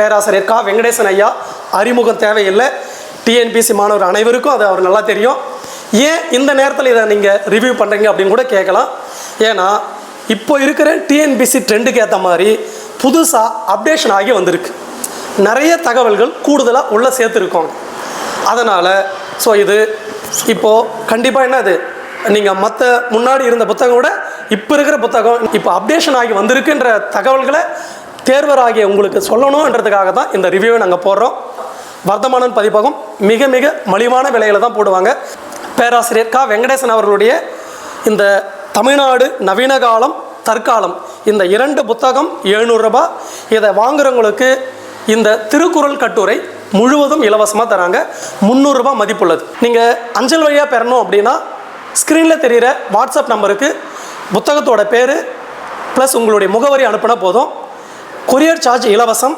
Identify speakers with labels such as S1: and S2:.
S1: பேராசிரியர் கா. வெங்கடேசன் ஐயா அறிமுகம் தேவையில்லை. டிஎன்பிசி மாணவர் அனைவருக்கும் அது அவர் நல்லா தெரியும். ஏன் இந்த நேரத்தில் இதை நீங்கள் ரிவ்யூ பண்ணுறீங்க அப்படின்னு கூட கேட்கலாம். ஏன்னா இப்போ இருக்கிற டிஎன்பிசி ட்ரெண்டுக்கு ஏற்ற மாதிரி புதுசாக அப்டேஷன் ஆகி வந்திருக்கு. நிறைய தகவல்கள் கூடுதலாக உள்ளே சேர்த்துருக்கோங்க. அதனால் ஸோ இது இப்போது கண்டிப்பாக என்னது? நீங்கள் மற்ற முன்னாடி இருந்த புத்தகம் விட இப்போ இருக்கிற புத்தகம் இப்போ அப்டேஷன் ஆகி வந்திருக்குன்ற தகவல்களை தேர்வராகிய உங்களுக்கு சொல்லணுன்றதுக்காக தான் இந்த ரிவ்யூவை நாங்கள் போடுறோம். வர்த்தமானன் பதிப்பகம் மிக மிக மலிவான விலையில் தான் போடுவாங்க. பேராசிரியர் கா. வெங்கடேசன் அவர்களுடைய இந்த தமிழ்நாடு நவீன காலம் தற்காலம் இந்த இரண்டு புத்தகம் எழுநூறுரூபா இதை வாங்குறவங்களுக்கு இந்த திருக்குறள் கட்டுரை முழுவதும் இலவசமாக தராங்க. முந்நூறுரூபா மதிப்புள்ளது. நீங்கள் அஞ்சல் வழியாக பெறணும் அப்படின்னா ஸ்க்ரீனில் தெரிகிற வாட்ஸ்அப் நம்பருக்கு புத்தகத்தோட பேர் ப்ளஸ் உங்களுடைய முகவரி அனுப்பினா போதும். கொரியர் சார்ஜ் இலவசம்.